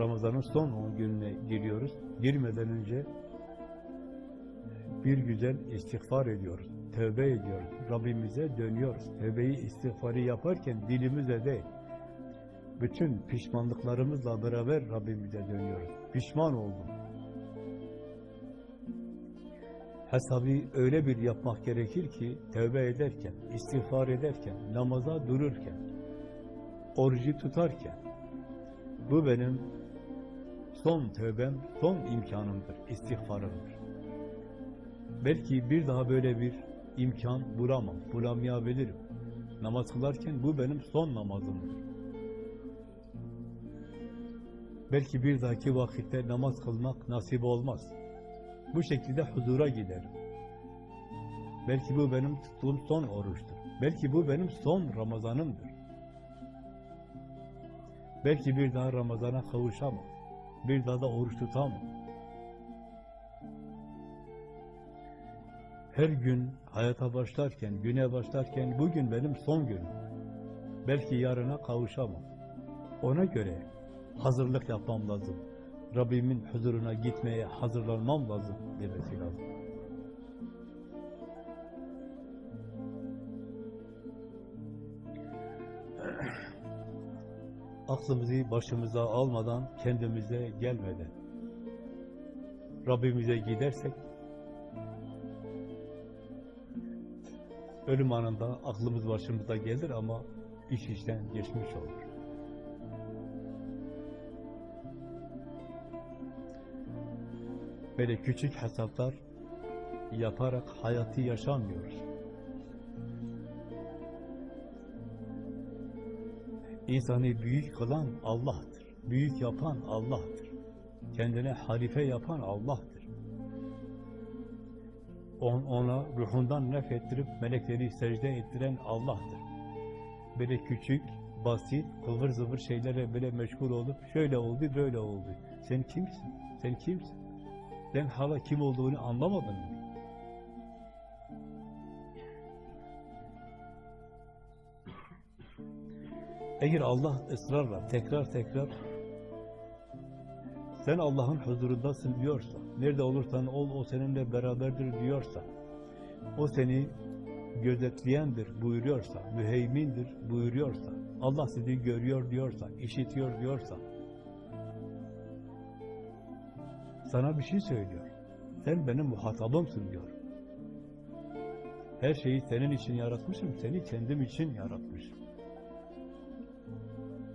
Ramazan'ın son 10 gününe giriyoruz. Girmeden önce bir güzel istiğfar ediyoruz. Tövbe ediyoruz. Rabbimize dönüyoruz. Tövbeyi istiğfarı yaparken dilimizle değil. Bütün pişmanlıklarımızla beraber Rabbimize dönüyoruz. Pişman oldum. Hesabı öyle bir yapmak gerekir ki tövbe ederken, istiğfar ederken, namaza dururken, orucu tutarken bu benim son tövbem, son imkanımdır, istiğfarımdır. Belki bir daha böyle bir imkan bulamam, bulamayabilirim. Namaz kılarken bu benim son namazımdır. Belki bir dahaki vakitte namaz kılmak nasip olmaz. Bu şekilde huzura giderim. Belki bu benim tuttuğum son oruçtur. Belki bu benim son Ramazanımdır. Belki bir daha Ramazan'a kavuşamam. Bir daha da oruç tutamam. Her gün hayata başlarken, güne başlarken bugün benim son günüm. Belki yarına kavuşamam. Ona göre hazırlık yapmam lazım. Rabbimin huzuruna gitmeye hazırlanmam lazım demesi lazım. Aklımızı başımıza almadan, kendimize gelmeden Rabbimize gidersek ölüm anında aklımız başımıza gelir ama iş işten geçmiş olur. Böyle küçük hesaplar yaparak hayatı yaşamıyoruz. İnsanı büyük kılan Allah'tır. Büyük yapan Allah'tır. Kendine halife yapan Allah'tır. On, ona ruhundan nefettirip melekleri secde ettiren Allah'tır. Böyle küçük, basit, kıvır zıvır şeylere böyle meşgul olup şöyle oldu, böyle oldu. Sen kimsin? Sen kimsin? Sen hala kim olduğunu anlamadın mı? Eğer Allah ısrarla tekrar tekrar sen Allah'ın huzurundasın diyorsa, nerede olursan ol o seninle beraberdir diyorsa, o seni gözetleyendir buyuruyorsa, müheymindir buyuruyorsa, Allah sizi görüyor diyorsa, işitiyor diyorsa, sana bir şey söylüyor. Sen benim muhatabımsın diyor. Her şeyi senin için yaratmışım, seni kendim için yaratmışım.